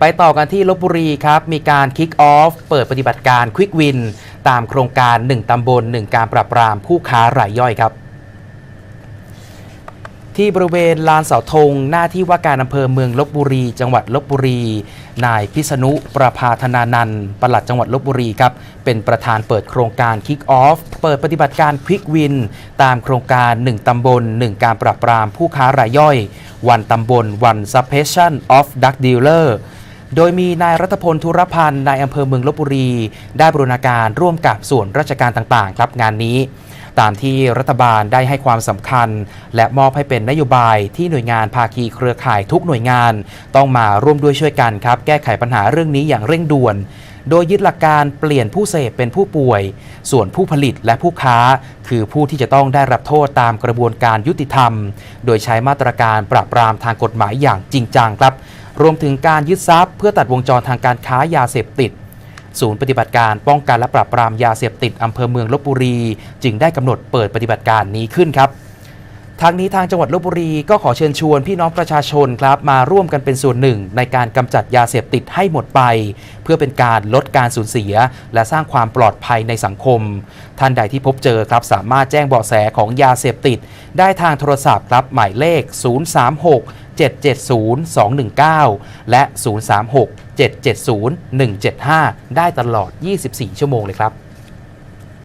ไปต่อกันที่ลบบุรีครับ มีการคิกออฟเปิดปฏิบัติการควิกวิน ตามโครงการ 1 ตำบล 1 การปราบปรามผู้ค้ารายย่อยครับ ที่บริเวณลานเสาธงหน้าที่ว่าการอำเภอเมืองลบบุรี จังหวัดลบบุรี นายพิษณุประภาธนานันท์ปลัดจังหวัดลบบุรีครับ เป็นประธานเปิดโครงการ Kick Off เปิดปฏิบัติการ Quick Win ตามโครงการ 1 ตำบล 1 การปราบปรามผู้ค้ารายย่อย วันตำบลวัน Suppression of Drug Dealer โดยมีนายรัฐพลธุรพันธ์นายอำเภอเมืองลบบุรี ได้บรูรณาการร่วมกับส่วนราชการต่างๆ ครับงานนี้ ตามที่รัฐบาลได้ให้ความสำคัญ และมอบให้เป็นนโยบายที่หน่วยงานภาคีเครือข่ายทุกหน่วยงาน ต้องมาร่วมด้วยช่วยกันครับ แก้ไขปัญหาเรื่องนี้อย่างเร่งด่วน โดยยึดหลักการเปลี่ยนผู้เสพเป็นผู้ป่วย ส่วนผู้ผลิตและผู้ค้า คือผู้ที่จะต้องได้รับโทษตามกระบวนการยุติธรรม โดยใช้มาตรการปราบปรามทางกฎหมายอย่างจริงจังครับ รวมถึงการยึดทรัพย์เพื่อตัดวงจรทางการค้ายาเสพติด ศูนย์ปฏิบัติการป้องกันและปราบปรามยาเสพติดอำเภอเมืองลบบุรี จึงได้กำหนดเปิดปฏิบัติการนี้ขึ้นครับ ทางนี้ทางจังหวัดลบบุรีก็ขอเชิญชวนพี่น้องประชาชนครับมาร่วมกันเป็นส่วนหนึ่ง ในการกำจัดยาเสพติดให้หมดไป เพื่อเป็นการลดการสูญเสีย และสร้างความปลอดภัยในสังคม ท่านใดที่พบเจอครับสามารถแจ้งเบาะแสของยาเสพติด ได้ทางโทรศัพท์ครับหมายเลข 036 770 219 และ 036 770 175 ได้ตลอด 24 ชั่วโมงเลยครับ